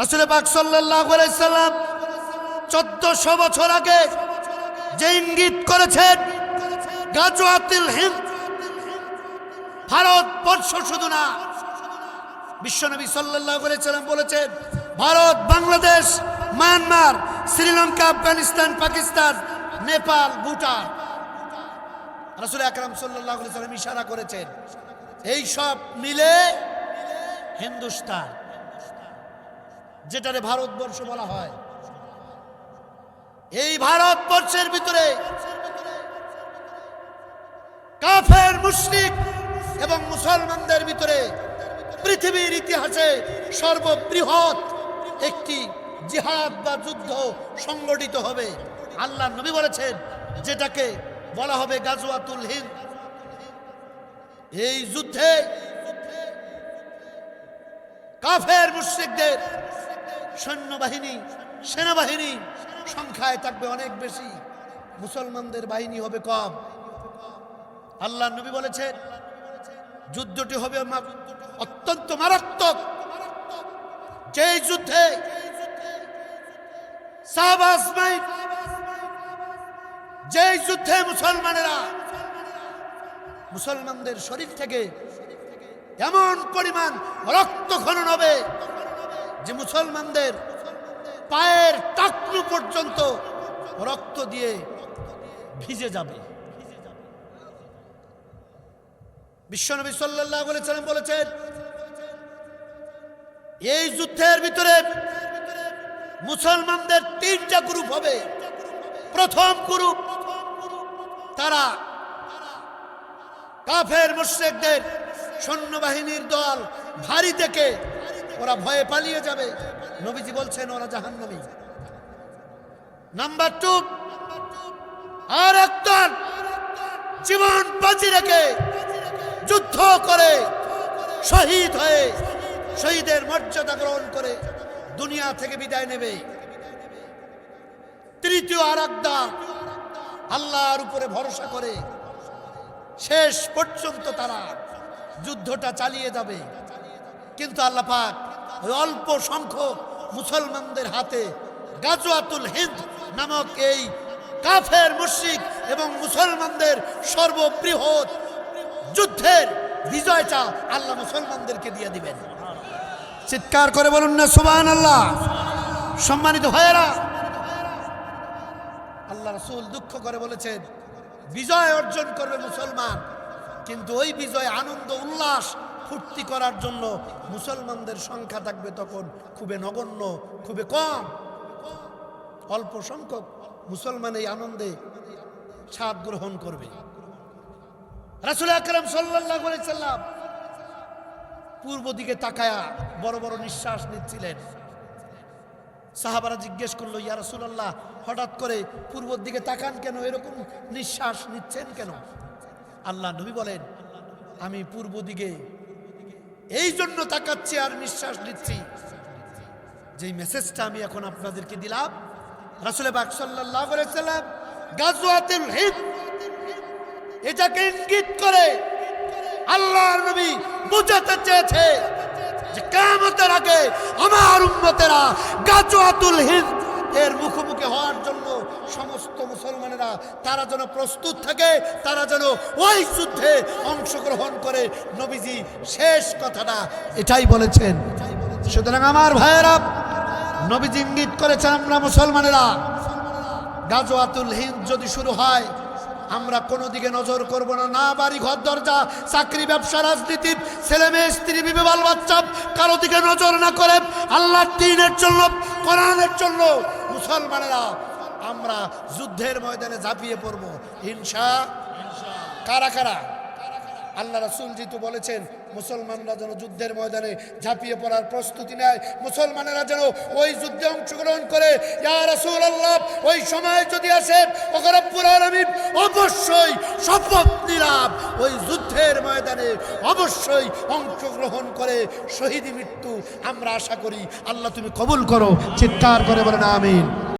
রাসুল পাক সাল্লাম চোদ্দশো বছর আগে যে ইঙ্গিত করেছেন, গাজওয়াতুল হিন্দ ভারতবর্ষ শুধু না বিশ্বনবী আলাইহি সাল্লাম বলেছেন, ভারত, বাংলাদেশ, মায়ানমার, শ্রীলঙ্কা, আফগানিস্তান, পাকিস্তান, নেপাল, ভুটান। রাসুল আকরাম আলাইহি সাল্লাম ইশারা করেছেন, এই সব মিলে হিন্দুস্তান। যেটারে ভারতবর্ষ বলা হয়। এই ভারতবর্ষের ভিতরে কাফের, মুশরিক এবং মুসলমানদের ভিতরে পৃথিবীর ইতিহাসে সর্ববৃহৎ একটি জিহাদ বা যুদ্ধ সংগঠিত হবে। আল্লাহ নবী বলেছেন, যেটাকে বলা হবে গাজওয়াতুল হিন্দ। এই যুদ্ধে কাফের, মুশ্রিকদের সৈন্যবাহিনী, সেনাবাহিনী, সংখ্যায় থাকবে অনেক বেশি। মুসলমানদের বাহিনী হবে কম। আল্লাহ নবী বলেছেন, যুদ্ধটি হবে অত্যন্ত মারাত্মক। যেই যুদ্ধে যেই যুদ্ধে মুসলমানেরা, মুসলমানদের শরীর থেকে এমন পরিমাণ রক্ত খনন হবে যে মুসলমানদের পায়ের টাকলু পর্যন্ত রক্ত দিয়ে ভিজে যাবে। বিশ্বনবী আলাইহি সাল্লাম বলেছেন, এই যুদ্ধের ভিতরে মুসলমানদের তিনটা গ্রুপ হবে। প্রথম গ্রুপ তারা কাফের মুশ্রিকদের সৈন্যবাহিনীর দল ভারী থেকে ওরা ভয়ে পালিয়ে যাবে। নবীজি বলছেন, ওরা জাহান্নামী। নাম্বার টু আর একদল জীবন বাজি রেখে যুদ্ধ করে শহীদ হয়ে শহীদের মর্যাদা গ্রহণ করে দুনিয়া থেকে বিদায় নেবে। তৃতীয় আর একদল আল্লাহর উপরে ভরসা করে শেষ পর্যন্ত তারা যুদ্ধটা চালিয়ে যাবে। কিন্তু আল্লাহ পাক অল্প সংখ্যক মুসলমানদের হাতে গাজওয়াতুল হিন্দ নামক এই কাফের, মুশরিক এবং মুসলমানদের সর্ববৃহৎ যুদ্ধের বিজয়টা আল্লাহ মুসলমানদেরকে দিয়ে দিবেন। চিৎকার করে বলুন না সুবান আল্লাহ সম্মানিত ভাইয়েরা, আল্লাহ রসুল দুঃখ করে বলেছেন, বিজয় অর্জন করবে মুসলমান, কিন্তু ওই বিজয় আনন্দ, উল্লাস ফুর্তি করার জন্য মুসলমানদের সংখ্যা থাকবে তখন খুবই নগণ্য, খুবই কম। অল্প সংখ্যক মুসলমান এই আনন্দে স্বাদ গ্রহণ করবে। রাসুল আকরম সাল্লাহ সাল্লাম পূর্ব দিকে তাকায়া বড় বড় নিঃশ্বাস নিচ্ছিলেন। সাহাবারা জিজ্ঞেস করল, ইয়া রাসূলুল্লাহ, হঠাৎ করে পূর্বর দিকে তাকান কেন? এরকম নিঃশ্বাস নিচ্ছেন কেন? আল্লাহ নবী বলেন, আমি পূর্ব দিকে এই জন্য তাকাচ্ছি আর নিঃশ্বাস নিচ্ছি। যেই মেসেজটা আমি এখন আপনাদেরকে দিলাম, রাসুল বাক সাল্লাম গাজওয়াতুল হিন্দ এটাকে ইঙ্গিত করে, আল্লাহর নবী বুঝাতে চেয়েছে যে কেমতের আগে আমার উম্মতেরা গাজওয়াতুল হিন্দ এর মুখোমুখি হওয়ার জন্য সমস্ত মুসলমানেরা, তারা যেন প্রস্তুত থাকে, তারা যেন ওই যুদ্ধে অংশগ্রহণ করে। নবীজি শেষ কথাটা এটাই বলেছেন। সুতরাং আমার ভাইয়েরা, নবীজি ইঙ্গিত করেছেন আমরা মুসলমানেরা, গাজওয়াতুল হিন্দ যদি শুরু হয়, আমরা কোনো দিকে নজর করব না। না বাড়ি, ঘর, দরজা, চাকরি, ব্যবসা, রাজনীতি, ছেলে মেয়ে, স্ত্রী, বিবে, বাল, বাচ্চা, কারও দিকে নজর না করে আল্লাহর দিনের জন্য, কোরআনের জন্য মুসলমানেরা আমরা যুদ্ধের ময়দানে ঝাঁপিয়ে পড়ব। হিংসা কারা কারা? আল্লাহ রাসুল জিতু বলেছেন, মুসলমানরা যেন যুদ্ধের ময়দানে ঝাঁপিয়ে পড়ার প্রস্তুতি নেয়, মুসলমানেরা যেন ওই যুদ্ধে অংশগ্রহণ করে, ইয়া রাসূল আল্লাহ ওই সময় যদি আসে ওকরব্বুল আলামিন, অবশ্যই শপথ নিলাম, ওই যুদ্ধের ময়দানে অবশ্যই অংশগ্রহণ করে শহীদ মৃত্যু আমরা আশা করি, আল্লাহ তুমি কবুল করো, চিৎকার করে বলেন, আমিন।